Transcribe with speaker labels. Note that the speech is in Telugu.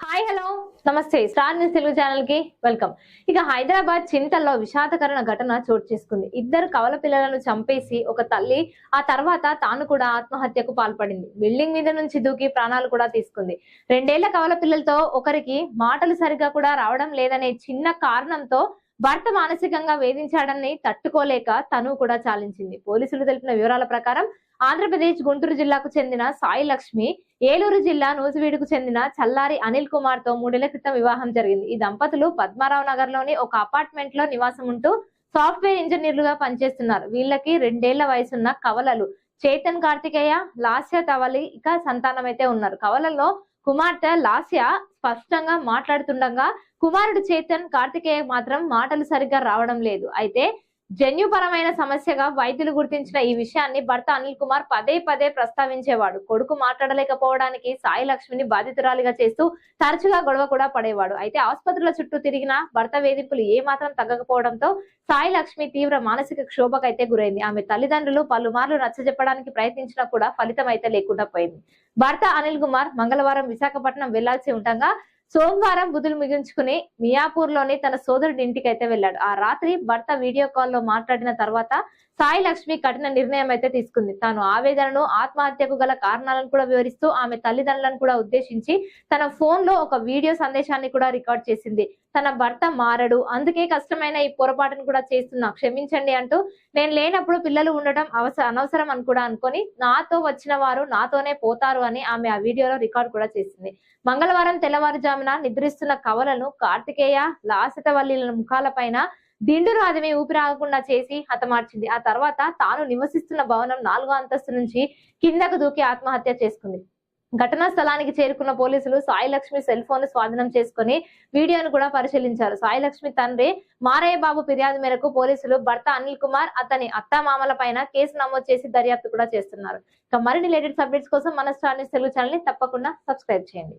Speaker 1: హాయ్ హలో నమస్తే. స్టార్ న్యూస్ తెలుగు ఛానల్కి వెల్కమ్. ఇక హైదరాబాద్ చింతల్లో విషాదకరణ ఘటన చోటు చేసుకుంది. ఇద్దరు కవల పిల్లలను చంపేసి ఒక తల్లి ఆ తర్వాత తాను కూడా ఆత్మహత్యకు పాల్పడింది. బిల్డింగ్ మీద నుంచి దూకి ప్రాణాలు కూడా తీసుకుంది. రెండేళ్ళ కవల పిల్లలతో ఒకరికి మాటలు సరిగా కూడా రావడం లేదనే చిన్న కారణంతో భర్త మానసికంగా వేధించాడని తట్టుకోలేక తను కూడా చాలించింది. పోలీసులు తెలిపిన వివరాల ప్రకారం ఆంధ్రప్రదేశ్ గుంటూరు జిల్లాకు చెందిన సాయి లక్ష్మి ఏలూరు జిల్లా నూజివీడుకు చెందిన చల్లారి అనిల్ కుమార్తో మూడేళ్ళ క్రితం వివాహం జరిగింది. ఈ దంపతులు పద్మారావు నగర్లోని ఒక అపార్ట్మెంట్లో నివాసం ఉంటూ సాఫ్ట్వేర్ ఇంజనీర్లుగా పనిచేస్తున్నారు. వీళ్ళకి రెండేళ్ళ వయసున్న కవలలు చేతన్ కార్తికేయ లాస్య తవలి ఇక సంతానం అయితే ఉన్నారు. కవలలో కుమార్తె లాస్య స్పష్టంగా మాట్లాడుతుండగా కుమారుడు చేతన్ కార్తికేయ మాత్రం మాటలు సరిగ్గా రావడం లేదు. అయితే జన్యుపరమైన సమస్యగా వైద్యులు గుర్తించిన ఈ విషయాన్ని భర్త అనిల్ కుమార్ పదే పదే ప్రస్తావించేవాడు. కొడుకు మాట్లాడలేకపోవడానికి సాయి లక్ష్మిని బాధితురాలిగా చేస్తూ తరచుగా గొడవ కూడా పడేవాడు. అయితే ఆసుపత్రుల చుట్టూ తిరిగిన భర్త వేధింపులు ఏ మాత్రం తగ్గకపోవడంతో సాయి లక్ష్మి తీవ్ర మానసిక క్షోభకైతే గురైంది. ఆమె తల్లిదండ్రులు పలుమార్లు నచ్చజెప్పడానికి ప్రయత్నించినా కూడా ఫలితం అయితే లేకుండా పోయింది. భర్త అనిల్ కుమార్ మంగళవారం విశాఖపట్నం వెళ్ళాల్సి ఉండగా సోమవారం బుధులు ముగించుకుని మియాపూర్లోని తన సోదరుడి ఇంటికి అయితే వెళ్ళాడు. ఆ రాత్రి భర్త వీడియో కాల్లో మాట్లాడిన తర్వాత సాయి లక్ష్మి కఠిన నిర్ణయం అయితే తీసుకుంది. తాను ఆవేదనను ఆత్మహత్యకు గల కారణాలను కూడా వివరిస్తూ ఆమె తల్లిదండ్రులను కూడా ఉద్దేశించి తన ఫోన్లో ఒక వీడియో సందేశాన్ని కూడా రికార్డ్ చేసింది. తన భర్త మారడు. అందుకే కష్టమైన ఈ పొరపాటును కూడా చేస్తున్నా. క్షమించండి అంటూ నేను లేనప్పుడు పిల్లలు ఉండటం అవస అనవసరం అని కూడా అనుకొని నాతో వచ్చిన వారు నాతోనే పోతారు అని ఆమె ఆ వీడియోలో రికార్డ్ కూడా చేసింది. మంగళవారం తెల్లవారుజామున నిద్రిస్తున్న కవలను కార్తికేయ లాసితవల్లిల ముఖాలపైన దిండును అదిమి ఊపిరాగకుండా చేసి హతమార్చింది. ఆ తర్వాత తాను నివసిస్తున్న భవనం నాలుగో అంతస్తు నుంచి కిందకు దూకి ఆత్మహత్య చేసుకుంది. ఘటనా స్థలానికి చేరుకున్న పోలీసులు సాయి లక్ష్మి సెల్ ఫోన్ స్వాధీనం చేసుకుని వీడియోను కూడా పరిశీలించారు. సాయి లక్ష్మి తండ్రి మారయ్య బాబు ఫిర్యాదు మేరకు పోలీసులు భర్త అనిల్ కుమార్ అతని అత్తామామల పైన కేసు నమోదు చేసి దర్యాప్తు కూడా చేస్తున్నారు. ఇక మరిన్ని లేటెస్ట్ అప్డేట్స్ కోసం మన స్టార్ న్యూస్ తెలుగు ఛానల్ని తప్పకుండా సబ్స్క్రైబ్ చేయండి.